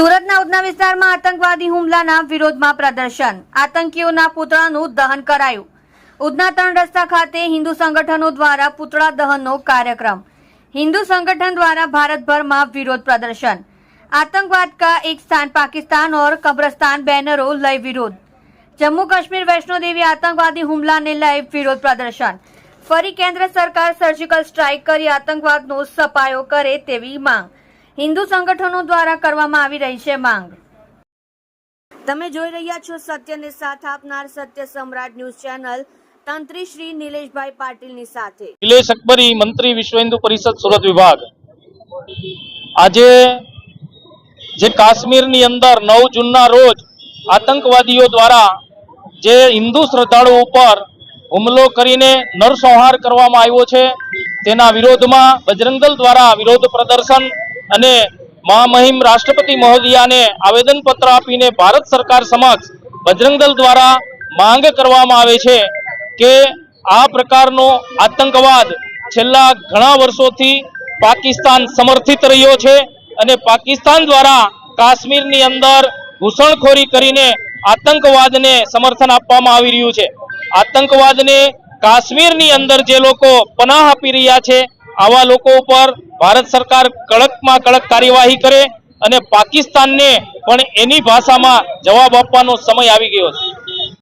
સુરતના ઉધના વિસ્તારમાં આતંકવાદી હુમલાના વિરોધમાં પ્રદર્શન. આતંકીઓના પુતળાનું દહન કરાયું. ઉધના ત્રણ રસ્તા ખાતે હિન્દુ સંગઠનો દ્વારા પુતળા દહનનો કાર્યક્રમ. હિન્દુ સંગઠન દ્વારા ભારતભરમાં વિરોધ પ્રદર્શન. આતંકવાદ કા એક સ્થાન પાકિસ્તાન ઓર કબ્રસ્તાન બેનરો લઈ વિરોધ. જમ્મુ કાશ્મીર વૈષ્ણોદેવી આતંકવાદી હુમલાને લઈ વિરોધ પ્રદર્શન. ફરી કેન્દ્ર સરકાર સર્જિકલ સ્ટ્રાઇક કરી આતંકવાદનો સપાયો કરે તેવી માંગ. હિન્દુ સંગઠનો દ્વારા કરવામાં આવી રહી છે માંગ. તમે જોઈ રહ્યા છો સત્યને સાથ આપનાર સત્ય સમ્રાટ ન્યૂઝ ચેનલ તંત્રી શ્રી નિલેશભાઈ પાટીલની સાથે. નિલેશ અકબરી મંત્રી વિશ્વ હિન્દુ પરિષદ સુરત વિભાગ. આજે જે કાશ્મીરની અંદર નવ જૂનના રોજ આતંકવાદીઓ દ્વારા જે હિન્દુ શ્રદ્ધાળુ ઉપર હુમલો કરીને નરસંહાર કરવામાં આવ્યો છે તેના વિરોધમાં બજરંગદળ દ્વારા વિરોધ પ્રદર્શન અને મહામહિમ રાષ્ટ્રપતિ મહોદયાને આવેદનપત્ર આપીને ભારત સરકાર સમક્ષ બજરંગ દળ દ્વારા માંગ કરવામાં આવે છે કે આ પ્રકારનો આતંકવાદ છેલ્લા ઘણા વર્ષોથી પાકિસ્તાન સમર્થિત રહ્યો છે અને પાકિસ્તાન દ્વારા કાશ્મીરની અંદર ઘૂસણખોરી કરીને આતંકવાદને સમર્થન આપવામાં આવી રહ્યું છે. આતંકવાદને કાશ્મીરની અંદર જે લોકો પનાહ આપી રહ્યા છે, આવા લોકો ઉપર ભારત સરકાર કડકમાં કડક કાર્યવાહી કરે અને પાકિસ્તાનને પણ એની ભાષામાં જવાબ આપવાનો સમય આવી ગયો છે.